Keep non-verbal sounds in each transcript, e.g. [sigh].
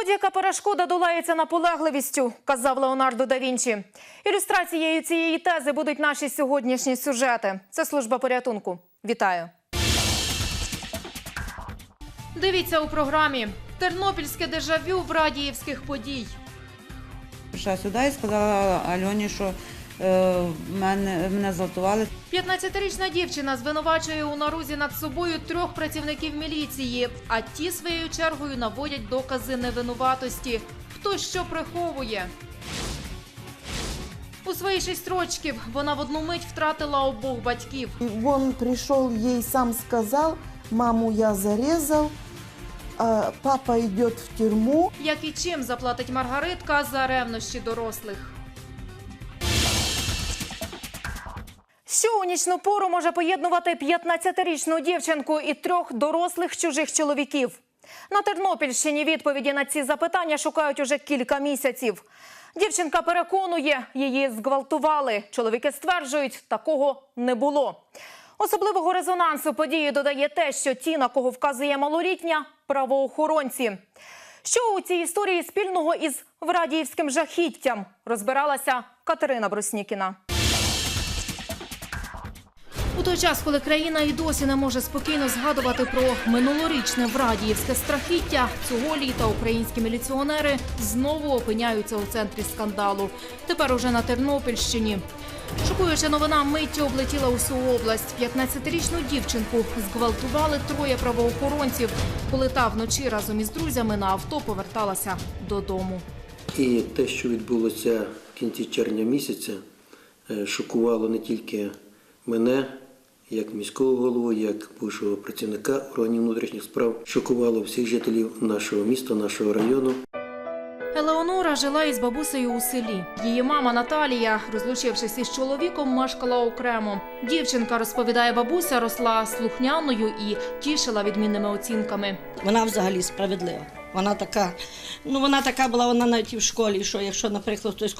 Будь-яка перешкода долається наполегливістю, казав Леонардо да Вінчі. Ілюстрацією цієї тези будуть наші сьогоднішні сюжети. Це служба порятунку. Вітаю. Дивіться у програмі Тернопільське дежавю в радіївських подій. Прийшла сюди і сказала Альоні, що мене, мене зґвалтували. 15-річна дівчина звинувачує у нарузі над собою трьох працівників міліції, а ті своєю чергою наводять докази невинуватості. Хто що приховує? У свої шість рочків вона в одну мить втратила обох батьків. И Он пришел, ей сам сказал, маму я зарезал, а папа идет в тюрьму. Як і чим заплатить Маргаритка за ревнощі дорослих? Що у нічну пору може поєднувати 15-річну дівчинку і трьох дорослих чужих чоловіків? На Тернопільщині відповіді на ці запитання шукають уже кілька місяців. Дівчинка переконує, її зґвалтували. Чоловіки стверджують, такого не було. Особливого резонансу події додає те, що ті, на кого вказує малолітня, правоохоронці. Що у цій історії спільного із Врадіївським жахіттям розбиралася Катерина Бруснікіна. У той час, коли країна і досі не може спокійно згадувати про минулорічне врадіївське страхіття, цього літа українські міліціонери знову опиняються у центрі скандалу. Тепер уже на Тернопільщині. Шокуюча новина миттю облетіла усю область. 15-річну дівчинку зґвалтували троє правоохоронців, коли та вночі разом із друзями на авто поверталася додому. І те, що відбулося в кінці червня місяця, е, шокувало не тільки мене, як міського голову, як бувшого працівника органів внутрішніх справ, шокувало всіх жителів нашого міста, нашого району. Елеонора жила із бабусею у селі. Її мама Наталія, розлучившись із чоловіком, мешкала окремо. Дівчинка, розповідає бабуся, росла слухняною і тішила відмінними оцінками. Вона взагалі справедлива. Вона така, ну вона така була, вона навіть і в школі, що якщо, наприклад, хтось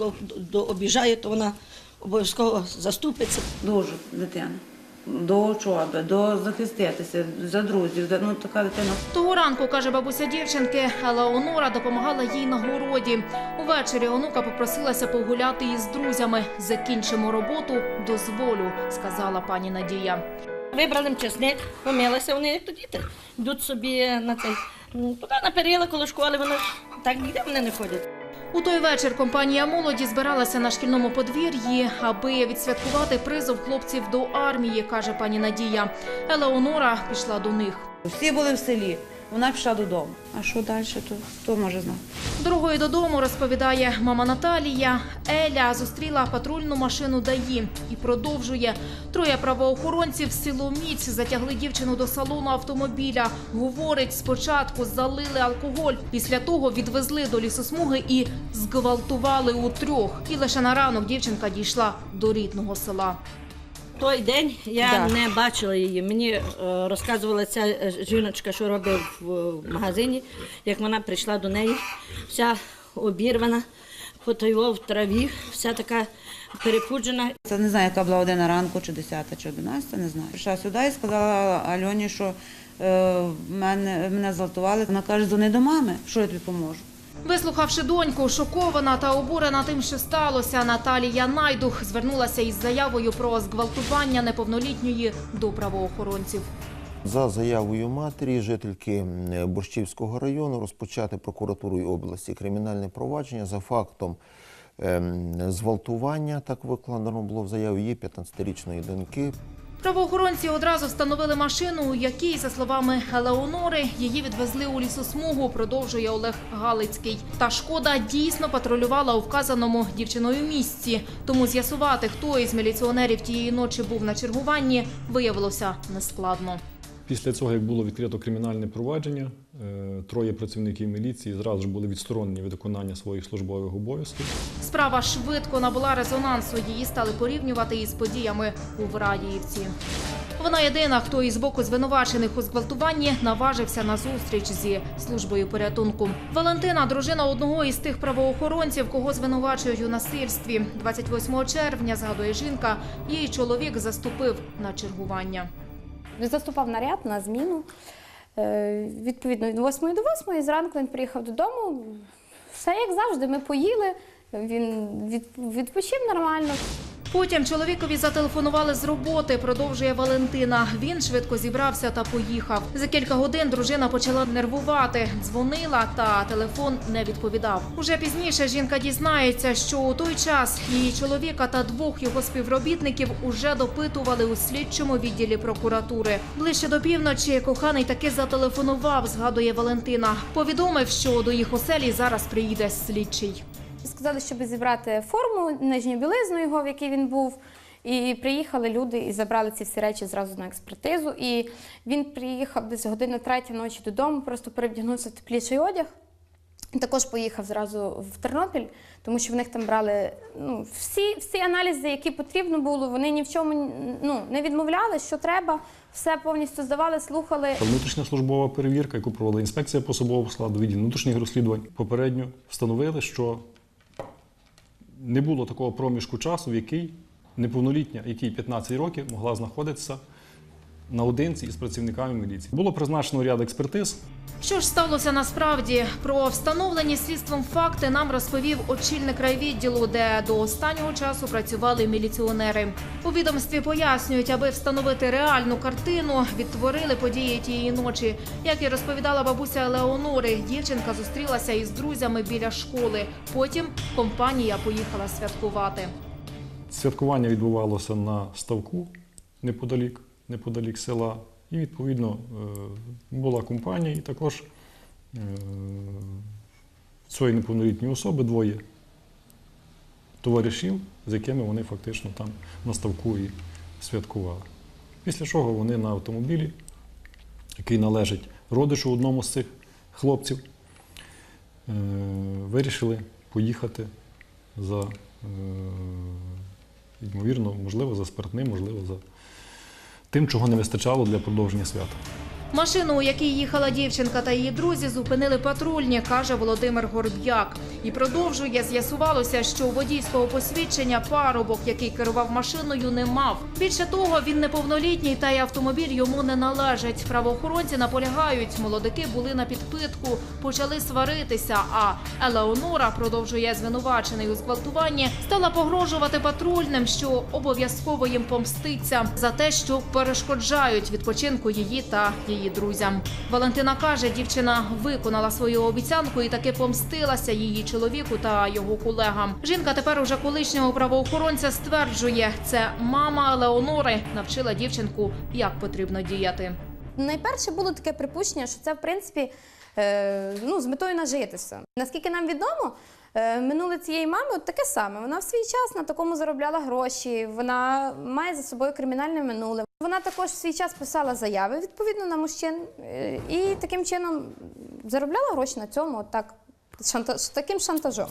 обіжає, то вона обов'язково заступиться. Дуже дитина. До учоби, до захиститися, за друзів. Ну, така дитина. Того ранку, каже бабуся дівчинки, Елеонора допомагала їй на городі. Увечері онука попросилася погуляти із друзями. Закінчимо роботу, дозволю, сказала пані Надія. Вибрали чесник, помилися вони, як то діти. Йдуть собі на цей, туди на перила коло школи, вони так ніде вони не ходять. У той вечір компанія молоді збиралася на шкільному подвір'ї, аби відсвяткувати призов хлопців до армії, каже пані Надія. Елеонора пішла до них. Всі були в селі. Вона пішла додому. А що далі, то хто може знати? Дорогою додому розповідає мама Наталія. Еля зустріла патрульну машину ДАІ і продовжує. Троє правоохоронців силоміць затягли дівчину до салону автомобіля. Говорить, спочатку залили алкоголь, після того відвезли до лісосмуги і зґвалтували у трьох. І лише на ранок дівчинка дійшла до рідного села. Той день я Да. не бачила її. Мені е, розказувала ця е, жіночка, що робить в, в магазині, як вона прийшла до неї, вся обірвана, фотово в траві, вся така перепуджена. Це не знаю, яка була година ранку, чи 10, чи 11, не знаю. Прийшла сюди і сказала Альоні, що е, мене, мене зґвалтували. Вона каже, дзвони до мами, що я тобі поможу. Вислухавши доньку, шокована та обурена тим, що сталося, Наталія Найдух звернулася із заявою про зґвалтування неповнолітньої до правоохоронців. За заявою матері, жительки Борщівського району, розпочати прокуратурою області кримінальне провадження за фактом ем, зґвалтування, так викладено було в заяві її 15-річної доньки. Правоохоронці одразу встановили машину, у якій, за словами Елеонори, її відвезли у лісосмугу, продовжує Олег Галицький. Та шкода дійсно патрулювала у вказаному дівчиною місці. Тому з'ясувати, хто із міліціонерів тієї ночі був на чергуванні, виявилося нескладно. Після цього, як було відкрито кримінальне провадження, е, троє працівників міліції зразу ж були відсторонені від виконання своїх службових обов'язків. Справа швидко набула резонансу. Її стали порівнювати із подіями у Врадіївці. Вона єдина, хто із боку звинувачених у зґвалтуванні наважився на зустріч зі службою порятунку. Валентина, дружина одного із тих правоохоронців, кого звинувачують у насильстві. 28 червня, згадує жінка, її чоловік заступив на чергування. Заступав наряд на зміну. Е, Відповідно, від 8 до 8 зранку він приїхав додому. Все як завжди, ми поїли, він відпочив нормально. Потім чоловікові зателефонували з роботи, продовжує Валентина. Він швидко зібрався та поїхав. За кілька годин дружина почала нервувати, дзвонила, та телефон не відповідав. Уже пізніше жінка дізнається, що у той час її чоловіка та двох його співробітників уже допитували у слідчому відділі прокуратури. Ближче до півночі коханий таки зателефонував, згадує Валентина. Повідомив, що до їх оселі зараз приїде слідчий. Сказали, щоб зібрати форму, нижню білизну його, в якій він був. І приїхали люди і забрали ці всі речі зразу на експертизу. І він приїхав десь години третя ночі додому, просто перевдягнувся в тепліший одяг. Також поїхав зразу в Тернопіль, тому що в них там брали ну, всі, всі аналізи, які потрібно було. Вони ні в чому ну, не відмовляли, що треба, все повністю здавали, слухали. Внутрішня службова перевірка, яку провела інспекція по особового складу, відділ внутрішніх розслідувань, попередньо встановили, що не було такого проміжку часу, в який неповнолітня, який 15 років, могла знаходитися наодинці із працівниками міліції. Було призначено ряд експертиз. Що ж сталося насправді? Про встановлені слідством факти нам розповів очільник райвідділу, де до останнього часу працювали міліціонери. У відомстві пояснюють, аби встановити реальну картину, відтворили події тієї ночі. Як і розповідала бабуся Леонори, дівчинка зустрілася із друзями біля школи. Потім компанія поїхала святкувати. Святкування відбувалося на ставку неподалік, неподалік села. І відповідно е, була компанія, і також е, цієї неповнолітньої особи двоє товаришів, з якими вони фактично там на ставку і святкували. Після чого вони на автомобілі, який належить родичу одному з цих хлопців, е, вирішили поїхати за, ймовірно, можливо, за спиртним, можливо, за тим, чого не вистачало для продовження свята. Машину, у якій їхала дівчинка та її друзі, зупинили патрульні, каже Володимир Горб'як. І продовжує з'ясувалося, що у водійського посвідчення парубок, який керував машиною, не мав. Більше того, він неповнолітній, та й автомобіль йому не належить. Правоохоронці наполягають, молодики були на підпитку, почали сваритися. А Елеонора продовжує звинувачений у зґвалтуванні, стала погрожувати патрульним, що обов'язково їм помститься за те, що перешкоджають відпочинку її та її друзям. Валентина каже, дівчина виконала свою обіцянку і таки помстилася її чоловіку та його колегам. Жінка тепер уже колишнього правоохоронця стверджує, це мама Леонори навчила дівчинку, як потрібно діяти. Найперше було таке припущення, що це в принципі е, ну, з метою нажитися. Наскільки нам відомо, минуле цієї мами таке саме. Вона в свій час на такому заробляла гроші, вона має за собою кримінальне минуле. Вона також в свій час писала заяви відповідно на мужчин е, і таким чином заробляла гроші на цьому, так, шанта- таким шантажом.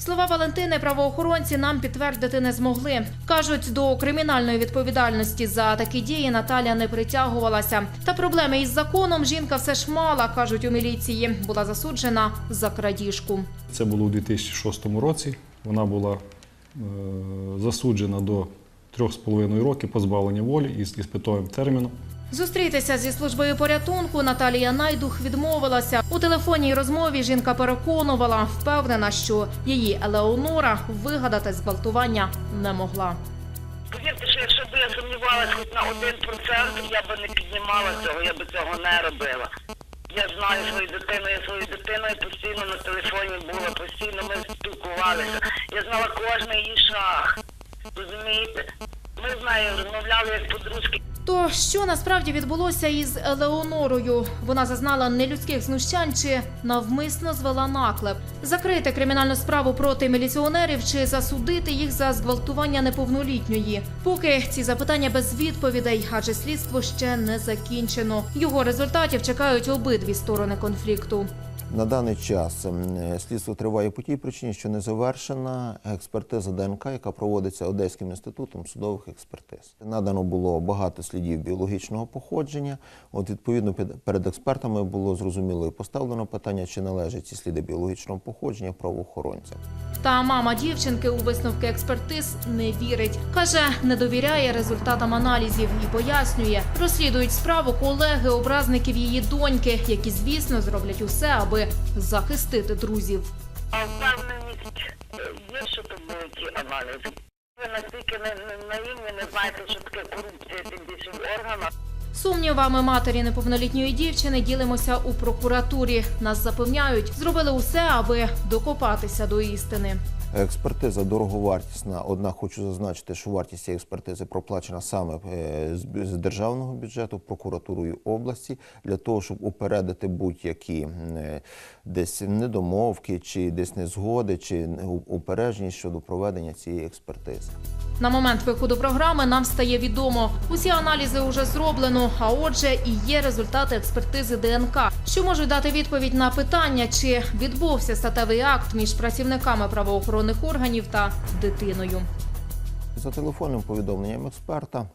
Слова Валентини правоохоронці нам підтвердити не змогли. Кажуть, до кримінальної відповідальності за такі дії Наталя не притягувалася. Та проблеми із законом жінка все ж мала, кажуть у міліції. Була засуджена за крадіжку. Це було у 2006 році. Вона була е, засуджена до 3,5 років позбавлення волі із іспитовим терміном. Зустрітися зі службою порятунку Наталія Найдух відмовилася. У телефонній розмові жінка переконувала, впевнена, що її Елеонора вигадати зґвалтування не могла. Повірте, що якщо б я сумнівалася хоч на один процент, я би не піднімала цього, я би цього не робила. Я знаю свою дитину, я свою дитиною постійно на телефоні була, постійно ми спілкувалися. Я знала кожний її шаг. Розумієте? Ми з нею розмовляли як подружки. То що насправді відбулося із Елеонорою? Вона зазнала нелюдських знущань чи навмисно звела наклеп. Закрити кримінальну справу проти міліціонерів чи засудити їх за зґвалтування неповнолітньої. Поки ці запитання без відповідей, адже слідство ще не закінчено. Його результатів чекають обидві сторони конфлікту. На даний час слідство триває по тій причині, що не завершена експертиза ДНК, яка проводиться Одеським інститутом судових експертиз. Надано було багато слідів біологічного походження. От відповідно перед експертами було зрозуміло і поставлено питання, чи належать ці сліди біологічного походження правоохоронцям. Та мама дівчинки у висновки експертиз не вірить. Каже, не довіряє результатам аналізів і пояснює, розслідують справу колеги образників її доньки, які, звісно, зроблять усе, аби захистити друзів. А впевненість є, що то будуть ті аналізи. Ви настільки наївні, не знаєте, що таке корупція, тим більше в органах. Сумнівами матері неповнолітньої дівчини ділимося у прокуратурі. Нас запевняють, зробили усе, аби докопатися до істини. Експертиза дороговартісна. Однак хочу зазначити, що вартість цієї експертизи проплачена саме е, з державного бюджету прокуратурою області для того, щоб упередити будь-які е, десь недомовки, чи десь незгоди, чи у- упередженість щодо проведення цієї експертизи. На момент виходу програми нам стає відомо, усі аналізи вже зроблено. А отже, і є результати експертизи ДНК, що можуть дати відповідь на питання, чи відбувся статевий акт між працівниками правоохоронних органів та дитиною. За телефонним повідомленням експерта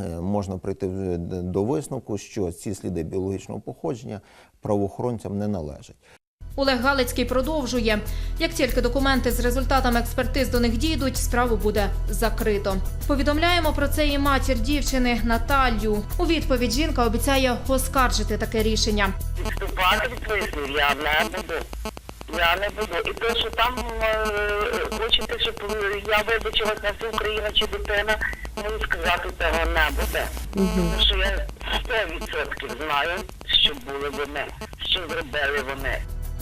е, можна прийти до висновку, що ці сліди біологічного походження правоохоронцям не належать. Олег Галицький продовжує: як тільки документи з результатами експертиз до них дійдуть, справу буде закрито. Повідомляємо про це і матір дівчини Наталью. У відповідь жінка обіцяє оскаржити таке рішення. Я не буду. Я не буду. І те, що там е, хочете, щоб я вибачилась на всю Україну чи дитина, мені сказати цього не буде. Тому що я 100% знаю, що були вони, що зробили вони.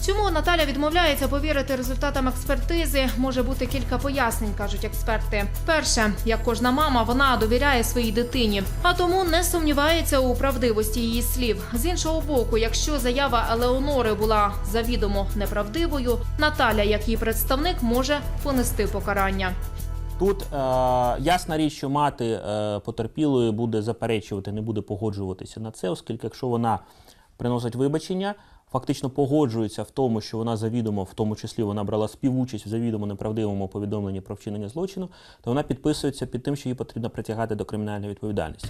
Чому Наталя відмовляється повірити результатам експертизи? Може бути кілька пояснень, кажуть експерти. Перше, як кожна мама, вона довіряє своїй дитині, а тому не сумнівається у правдивості її слів. З іншого боку, якщо заява Елеонори була завідомо неправдивою, Наталя, як її представник, може понести покарання. Тут е, ясна річ, що мати е, потерпілої буде заперечувати, не буде погоджуватися на це, оскільки якщо вона приносить вибачення, фактично погоджується в тому, що вона завідомо, в тому числі вона брала співучасть в завідомо неправдивому повідомленні про вчинення злочину, то вона підписується під тим, що її потрібно притягати до кримінальної відповідальності.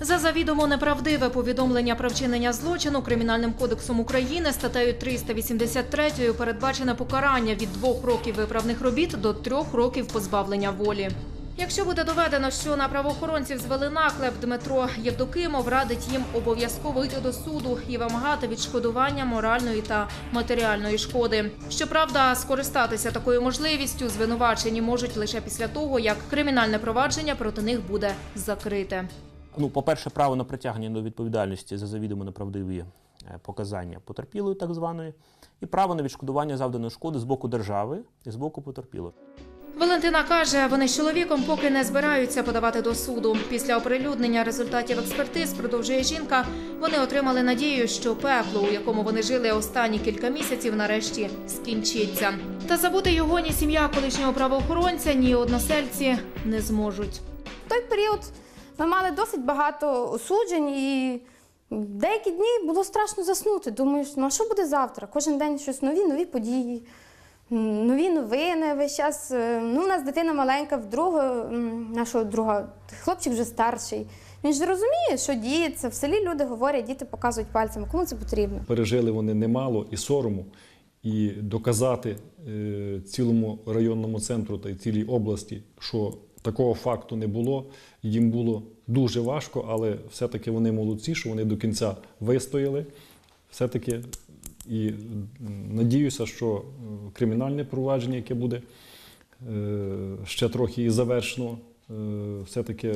За завідомо неправдиве повідомлення про вчинення злочину Кримінальним кодексом України статтею 383 передбачене покарання від двох років виправних робіт до трьох років позбавлення волі. Якщо буде доведено, що на правоохоронців звели наклеп, Дмитро Євдокимов радить їм обов'язково йти до суду і вимагати відшкодування моральної та матеріальної шкоди. Щоправда, скористатися такою можливістю звинувачені можуть лише після того, як кримінальне провадження проти них буде закрите. Ну, по-перше, право на притягнення до відповідальності за завідомо неправдиві е, показання потерпілої, так званої, і право на відшкодування завданої шкоди з боку держави і з боку потерпілої. Валентина каже, вони з чоловіком поки не збираються подавати до суду. Після оприлюднення результатів експертиз, продовжує жінка, вони отримали надію, що пекло, у якому вони жили останні кілька місяців, нарешті скінчиться. Та забути його ні сім'я колишнього правоохоронця, ні односельці не зможуть. В той період ми мали досить багато осуджень, і деякі дні було страшно заснути. Думаєш, ну а що буде завтра? Кожен день щось нові, нові події, нові новини. Весь час. е, Ну, у нас дитина маленька, в другого, м, нашого друга, хлопчик вже старший. Він ж розуміє, що діється. В селі люди говорять, діти показують пальцем. Кому це потрібно? Пережили вони немало і сорому, і доказати е, цілому районному центру та й цілій області, що такого факту не було, їм було дуже важко, але все-таки вони молодці, що вони до кінця вистояли. Все-таки і надіюся, що е, кримінальне провадження, яке буде е, ще трохи і завершено, е, все-таки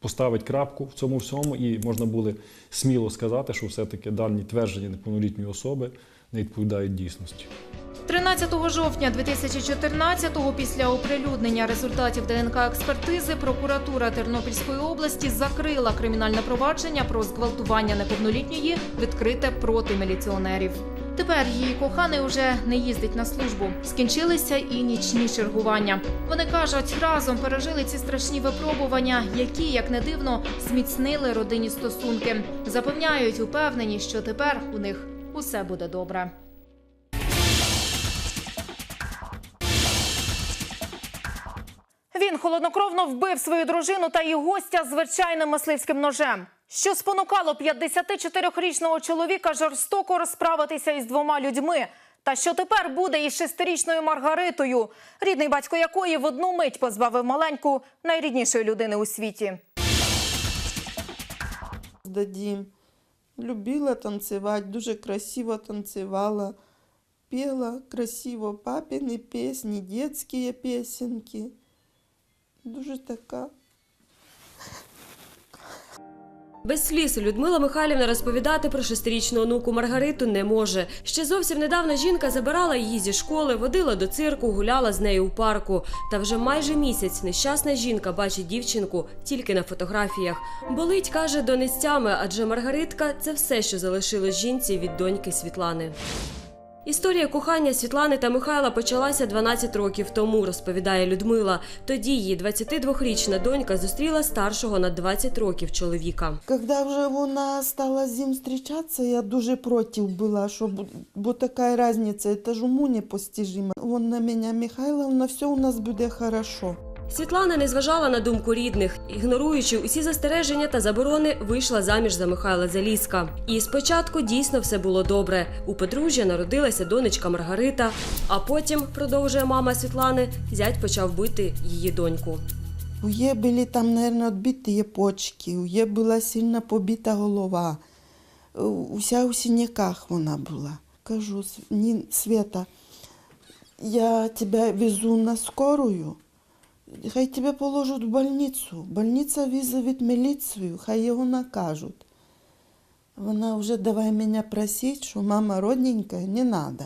поставить крапку в цьому всьому, і можна було сміло сказати, що все-таки дані твердження неповнолітньої особи не відповідають дійсності. 13 жовтня 2014-го, після оприлюднення результатів ДНК експертизи, прокуратура Тернопільської області закрила кримінальне провадження про зґвалтування неповнолітньої, відкрите проти міліціонерів. Тепер її коханий уже не їздить на службу. Скінчилися і нічні чергування. Вони кажуть, разом пережили ці страшні випробування, які, як не дивно, зміцнили родинні стосунки. Запевняють, упевнені, що тепер у них усе буде добре. Він холоднокровно вбив свою дружину та її гостя звичайним мисливським ножем. Що спонукало 54-річного чоловіка жорстоко розправитися із двома людьми. Та що тепер буде із шестирічною Маргаритою, рідний батько якої в одну мить позбавив маленьку найріднішої людини у світі. Дадим. Любила танцевать, дуже красиво танцевала. Пела красиво папины песни, детские песенки. Дуже така. Без сліз Людмила Михайлівна розповідати про шестирічну онуку Маргариту не може. Ще зовсім недавно жінка забирала її зі школи, водила до цирку, гуляла з нею у парку. Та вже майже місяць нещасна жінка бачить дівчинку тільки на фотографіях. Болить, каже, донестями, адже Маргаритка це все, що залишилось жінці від доньки Світлани. Історія кохання Світлани та Михайла почалася 12 років тому, розповідає Людмила. Тоді її 22-річна донька зустріла старшого на 20 років чоловіка. Когда вже вона стала з ним зустрічатися, я дуже проти була, що, бо така різниця, це ж уму непостижимо. Вон на мене, Михайловна, все у нас буде хорошо. Світлана не зважала на думку рідних, ігноруючи усі застереження та заборони, вийшла заміж за Михайла Заліска. І спочатку дійсно все було добре. У подружжя народилася донечка Маргарита, а потім, продовжує мама Світлани, зять почав бити її доньку. У її були там, наверное, відбиті почки, у її була сильно побита голова. Е, Уся у синяках вона була. Кажу, «С- ні, Света, я тебе везу на скорую, хай тебе положат в больницу. Больниця визовет міліцію, хай його накажуть. Вона вже давай мене просить, що мама родненька, не надо.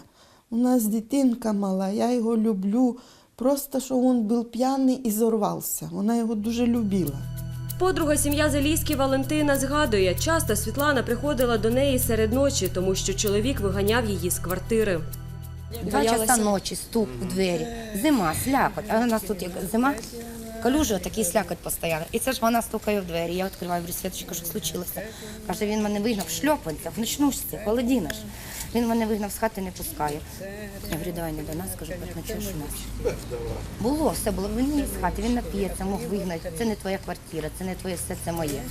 У нас дитинка мала, я його люблю. Просто що він був п'яний і зорвався. Вона його дуже любила. Подруга сім'я Заліський Валентина згадує, часто Світлана приходила до неї серед ночі, тому що чоловік виганяв її з квартири. Два часа ночі, стук в двері. Зима, слякоть. А у нас тут як зима, калюжі, такий слякоть постійно. І це ж вона стукає в двері. Я відкриваю, говорю, Світочка, що случилося? Каже, він мене вигнав в шльопанцях, в ночнушці, холодіна ж. Він мене вигнав з хати, не пускає. Я говорю, давай не до нас, кажу, так ночуєш у нас. Було, все було. Він не з хати, він нап'ється, мог вигнати. Це не твоя квартира, це не твоє все, це моє.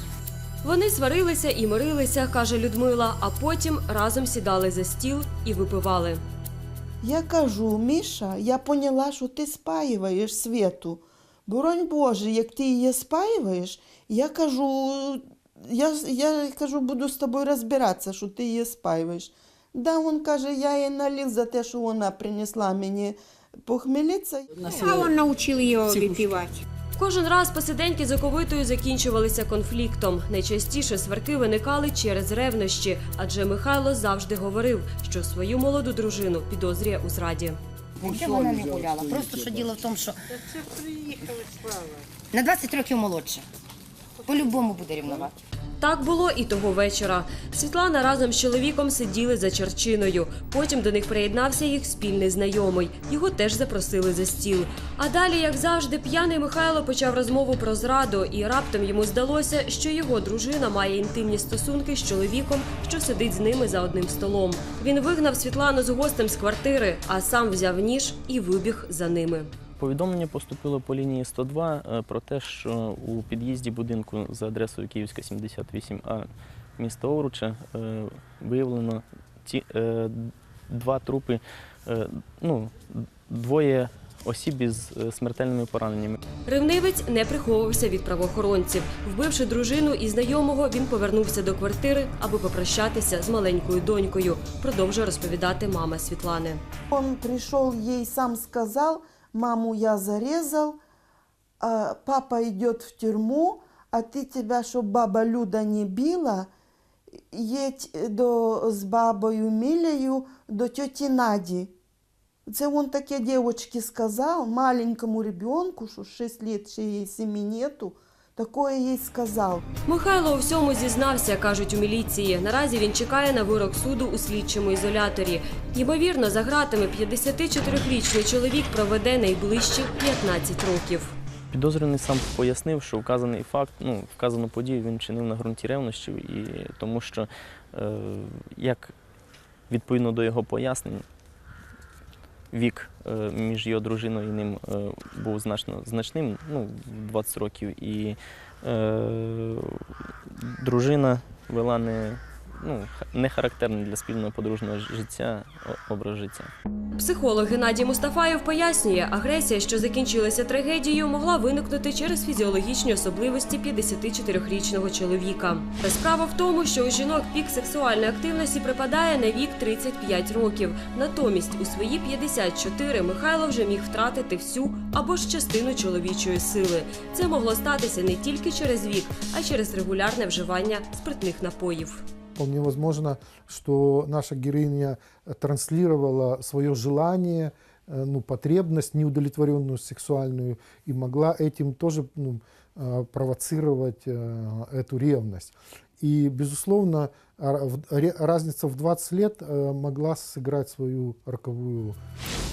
Вони сварилися і мирилися, каже Людмила, а потім разом сідали за стіл і випивали. Я кажу, Міша, я поняла, що ти спаюєш світу. Боронь Боже, як ти її спаюєш, я кажу, я, я кажу, буду з тобою розбиратися, що ти її спаюєш. Да, він каже, я їй налив за те, що вона принесла мені похмелитися. А он научил його выпивать. Кожен раз посиденьки з оковитою закінчувалися конфліктом. Найчастіше сварки виникали через ревнощі, адже Михайло завжди говорив, що свою молоду дружину підозрює у зраді. Я вона не гуляла. Просто що діло в тому, що на 20 років молодше. По-любому буде рівнувати. Так було і того вечора. Світлана разом з чоловіком сиділи за черчиною. Потім до них приєднався їх спільний знайомий. Його теж запросили за стіл. А далі, як завжди, п'яний Михайло почав розмову про зраду, і раптом йому здалося, що його дружина має інтимні стосунки з чоловіком, що сидить з ними за одним столом. Він вигнав Світлану з гостем з квартири, а сам взяв ніж і вибіг за ними. Повідомлення поступило по лінії 102 е, про те, що у під'їзді будинку за адресою Київська 78А міста Овруча е, виявлено ті, е, два трупи, ну, двоє осіб із смертельними пораненнями. Ревнивець не приховувався від правоохоронців. Вбивши дружину і знайомого, він повернувся до квартири, аби попрощатися з маленькою донькою. Продовжує розповідати мама Світлани. Он пришел, ей сам сказал, маму я зарезал, а папа идет в тюрьму, а ты тебя, чтобы баба Люда не била, едь до, з бабою Мілею до тьоті Наді. Це он таке дівчинці сказав, маленькому ребенку, що 6 лет, ще їй 7 нету, такое їй сказав. Михайло у всьому зізнався, кажуть у міліції. Наразі він чекає на вирок суду у слідчому ізоляторі. Ймовірно, за ґратами 54-річний чоловік проведе найближчі 15 років. Підозрюваний сам пояснив, що вказаний факт, ну, вказану подію він чинив на ґрунті ревнощів, і тому що е, як відповідно до його пояснень, вік е, між його дружиною і ним е, був значно значним, ну, 20 років, і е, дружина вела не, ну, не характерний для спільного подружнього життя образ життя. Психолог Геннадій Мустафаєв пояснює, агресія, що закінчилася трагедією, могла виникнути через фізіологічні особливості 54-річного чоловіка. Та справа в тому, що у жінок пік сексуальної активності припадає на вік 35 років. Натомість у свої 54 Михайло вже міг втратити всю або ж частину чоловічої сили. Це могло статися не тільки через вік, а й через регулярне вживання спиртних напоїв. Вполне возможно, что наша героиня транслировала свое желание, э, ну, потребность неудовлетворенную сексуальную и могла этим тоже ну, э, провоцировать э, эту ревность. И, безусловно, ра- в- ре- разница в 20 лет э, могла сыграть свою роковую роль.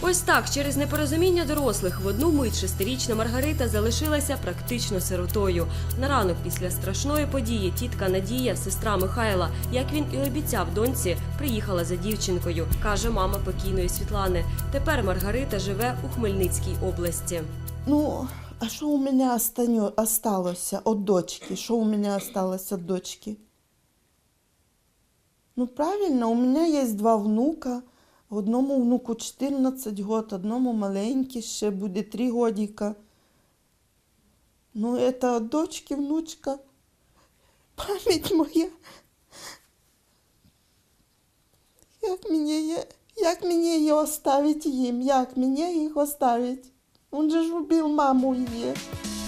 Ось так, через непорозуміння дорослих в одну мить шестирічна Маргарита залишилася практично сиротою. На ранок після страшної події тітка Надія, сестра Михайла, як він і обіцяв доньці, приїхала за дівчинкою, каже мама покійної Світлани. Тепер Маргарита живе у Хмельницькій області. Ну, а что у меня останё- осталось от дочки? Что у меня осталось от дочки? Ну, правильно, у меня есть два внука. Одному внуку 14 год, одному маленький, ще буде 3 годика. Ну, это дочки, внучка. Пам'ять моя. Як мені, як мені її оставити їм? Як мені їх оставити? Он же ж убив маму її.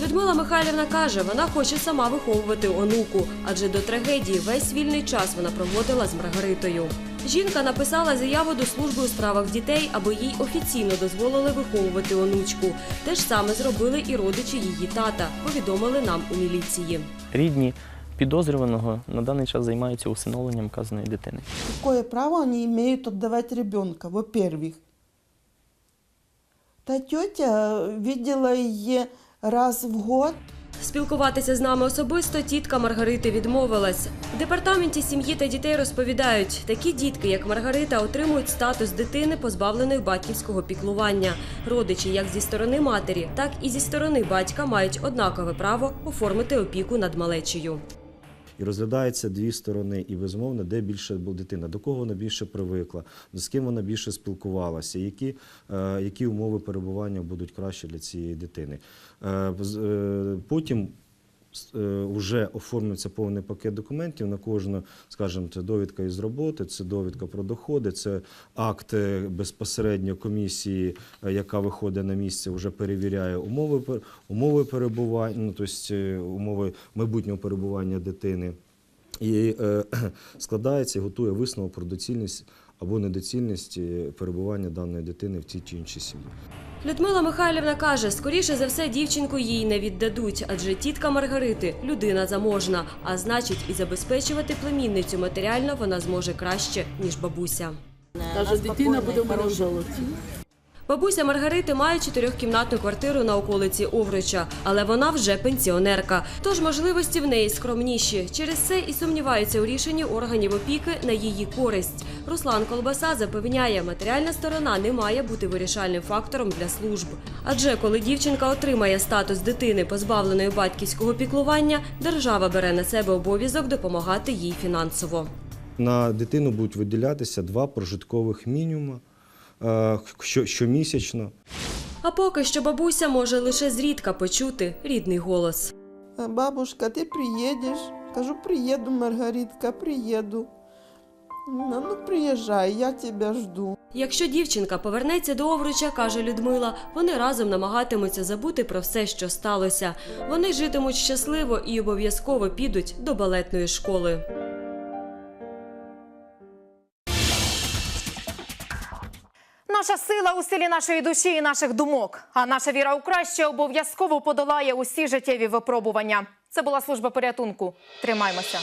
Людмила Михайлівна каже, вона хоче сама виховувати онуку, адже до трагедії весь вільний час вона проводила з Маргаритою. Жінка написала заяву до служби у справах дітей, аби їй офіційно дозволили виховувати онучку. Те ж саме зробили і родичі її тата, повідомили нам у міліції. Рідні підозрюваного на даний час займаються усиновленнем вказаної дитини. Какое право они имеют отдавать ребенка, во-первых? Та тетя видела ее раз в год. Спілкуватися з нами особисто тітка Маргарити відмовилась. В департаменті сім'ї та дітей розповідають, такі дітки, як Маргарита, отримують статус дитини, позбавленої батьківського піклування. Родичі, як зі сторони матері, так і зі сторони батька, мають однакове право оформити опіку над малечею. І розглядаються дві сторони, і безумовно, де більше була дитина, до кого вона більше привикла, з ким вона більше спілкувалася, які, е, які умови перебування будуть краще для цієї дитини. Е, е, Потім вже оформлюється повний пакет документів на кожну, скажімо, це довідка із роботи, це довідка про доходи, це акт е, безпосередньо комісії, е, яка виходить на місце, вже перевіряє умови, умови перебування, ну, тобто е, умови майбутнього перебування дитини. І е, [clears throat] складається готує висновок про доцільність або недоцільність перебування даної дитини в тій чи іншій сім'ї. Людмила Михайлівна каже, скоріше за все дівчинку їй не віддадуть, адже тітка Маргарити людина заможна, а значить, і забезпечувати племінницю матеріально вона зможе краще ніж бабуся. Каже, дитина буде в мене в золоті. Бабуся Маргарити має чотирьохкімнатну квартиру на околиці Овруча, але вона вже пенсіонерка. Тож можливості в неї скромніші. Через це і сумніваються у рішенні органів опіки на її користь. Руслан Колбаса запевняє, матеріальна сторона не має бути вирішальним фактором для служб. Адже коли дівчинка отримає статус дитини, позбавленої батьківського піклування, держава бере на себе обов'язок допомагати їй фінансово. На дитину будуть виділятися два прожиткових мінімуми щомісячно. А поки що бабуся може лише зрідка почути рідний голос. Бабушка, ты приедешь? Кажу, приеду, Маргаритка, приеду. Ну, ну приезжай, я тебя жду. Якщо дівчинка повернеться до Овруча, каже Людмила, вони разом намагатимуться забути про все, що сталося. Вони житимуть щасливо і обов'язково підуть до балетної школи. Наша сила у силі нашої душі і наших думок. А наша віра у краще обов'язково подолає усі життєві випробування. Це була служба порятунку. Тримаймося.